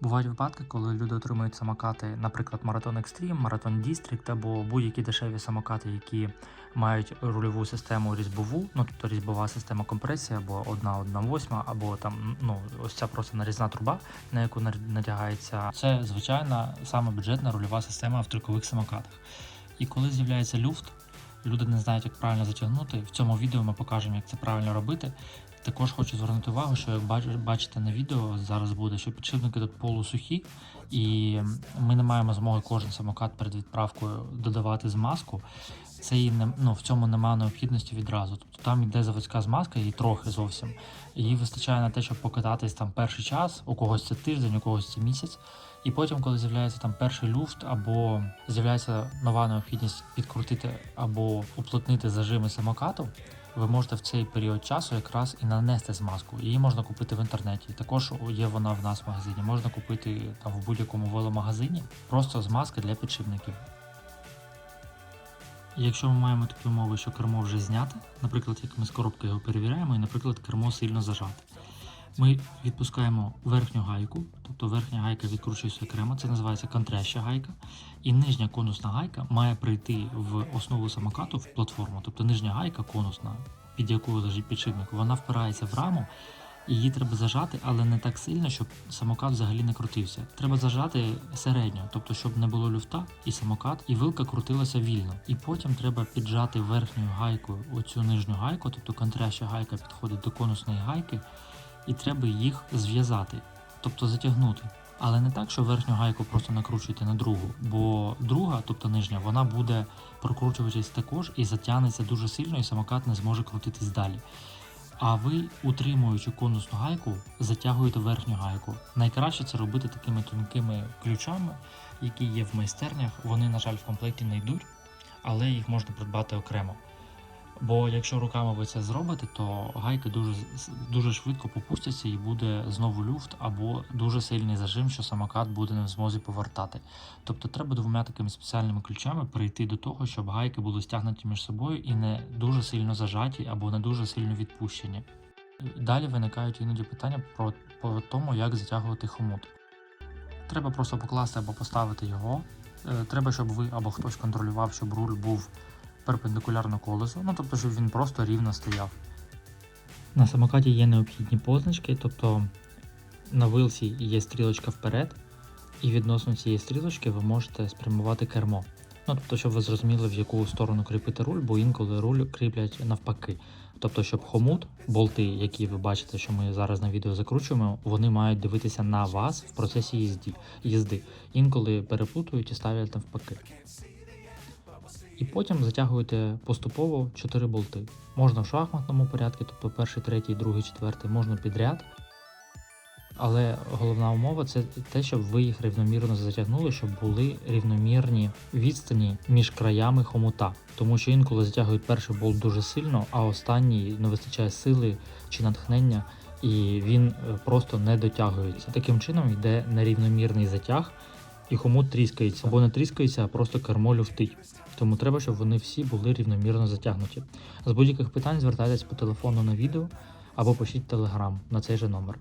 Бувають випадки, коли люди отримують самокати, наприклад, Marathon Extreme, Marathon District або будь-які дешеві самокати, які мають рульову систему різьбову, ну тобто різьбова система компресії, або одна одна восьма, або там ну ось ця просто нарізна труба, на яку надягається. Це звичайна саме бюджетна рульова система в трюкових самокатах. І коли з'являється люфт, люди не знають, як правильно затягнути. В цьому відео ми покажемо, як це правильно робити. Також хочу звернути увагу, що як бач- бачите на відео, зараз буде, що підшипники тут полусухі, і ми не маємо змоги кожен самокат перед відправкою додавати змазку. Це і не ну в цьому немає необхідності відразу. Тобто там йде заводська змазка, її трохи зовсім. Її вистачає на те, щоб покататись там перший час, у когось це тиждень, у когось це місяць. І потім, коли з'являється там перший люфт, або з'являється нова необхідність підкрутити або уплотнити зажими самокату, ви можете в цей період часу якраз і нанести змазку. Її можна купити в інтернеті. Також є вона в нас в магазині. Можна купити там в будь-якому веломагазині. Просто змазка для підшипників. Якщо ми маємо такі умови, що кермо вже знято, наприклад, як ми з коробки його перевіряємо, і, наприклад, кермо сильно зажате. Ми відпускаємо верхню гайку, тобто верхня гайка відкручується окремо, це називається контряща гайка. І нижня конусна гайка має прийти в основу самокату в платформу, тобто нижня гайка конусна, під якою лежить підшипник, вона впирається в раму, її треба зажати, але не так сильно, щоб самокат взагалі не крутився. Треба зажати середньо, тобто щоб не було люфта, і самокат, і вилка крутилася вільно. І потім треба піджати верхньою гайкою оцю нижню гайку, тобто контряща гайка підходить до конусної гайки, і треба їх зв'язати, тобто затягнути. Але не так, що верхню гайку просто накручуєте на другу, бо друга, тобто нижня, вона буде прокручуватись також і затягнеться дуже сильно, і самокат не зможе крутитись далі. А ви, утримуючи конусну гайку, затягуєте верхню гайку. Найкраще це робити такими тонкими ключами, які є в майстернях. Вони, на жаль, в комплекті не йдуть, але їх можна придбати окремо. Бо якщо руками ви це зробите, то гайки дуже, дуже швидко попустяться і буде знову люфт або дуже сильний зажим, що самокат буде не в змозі повертати. Тобто треба двома такими спеціальними ключами прийти до того, щоб гайки були стягнуті між собою і не дуже сильно зажаті або не дуже сильно відпущені. Далі виникають іноді питання про, про тому, як затягувати хомут. Треба просто покласти або поставити його. Е, Треба, щоб ви або хтось контролював, щоб руль був перпендикулярно колесу, ну тобто, щоб він просто рівно стояв. На самокаті є необхідні позначки, тобто на вилці є стрілочка вперед, і відносно цієї стрілочки ви можете спрямувати кермо. Ну, тобто, щоб ви зрозуміли, в яку сторону кріпити руль, бо інколи руль кріплять навпаки. Тобто, щоб хомут, болти, які ви бачите, що ми зараз на відео закручуємо, вони мають дивитися на вас в процесі їзди. Інколи переплутують і ставлять навпаки. І потім затягуєте поступово 4 болти. Можна в шахматному порядку, тобто перший, третій, другий, четвертий, можна підряд. Але головна умова це те, щоб ви їх рівномірно затягнули, щоб були рівномірні відстані між краями хомута. Тому що інколи затягують перший болт дуже сильно, а останній не вистачає сили чи натхнення, і він е, просто не дотягується. Таким чином йде нерівномірний затяг, і хомут тріскається або не тріскається, а просто кермо люфтить. Тому треба, щоб вони всі були рівномірно затягнуті. З будь-яких питань звертайтесь по телефону на відео або пишіть телеграм на цей же номер.